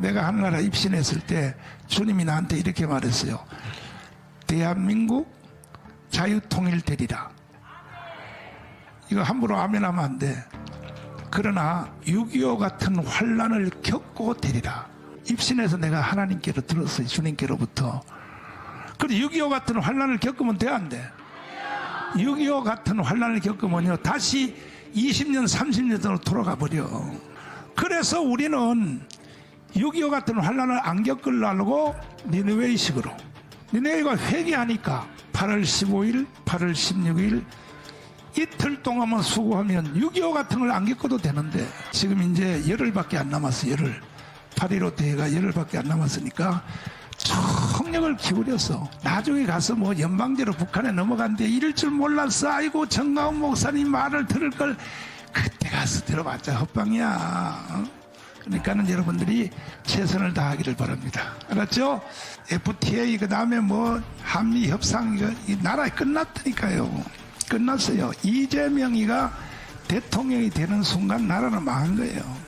내가 하늘나라 입신했을 때 주님이 나한테 이렇게 말했어요. 대한민국 자유통일되리라. 이거 함부로 아멘하면 안 돼. 그러나 6.25 같은 환란을 겪고 되리라. 입신해서 내가 하나님께로 들었어요. 주님께로부터. 그래 6.25 같은 환란을 겪으면 돼 안 돼? 6.25 같은 환란을 겪으면요 다시 20년 30년 전으로 돌아가 버려. 그래서 우리는 6.25 같은 환란을 안 겪으려고 니느웨이식으로 니느웨이가 회개하니까 8월 15일, 8월 16일 이틀 동안만 수고하면 6.25 같은 걸 안 겪어도 되는데 지금 이제 열흘밖에 안 남았어 열흘 8.15 대회가 열흘밖에 안 남았으니까 총력을 기울여서 나중에 가서 뭐 연방제로 북한에 넘어간데 이럴 줄 몰랐어 아이고 정가운 목사님 말을 들을 걸 그때 가서 들어봤자 헛방이야 어? 그러니까는 여러분들이 최선을 다하기를 바랍니다. 알았죠? FTA 그 다음에 뭐 한미 협상 이 나라에 끝났다니까요. 끝났어요. 이재명이가 대통령이 되는 순간 나라는 망한 거예요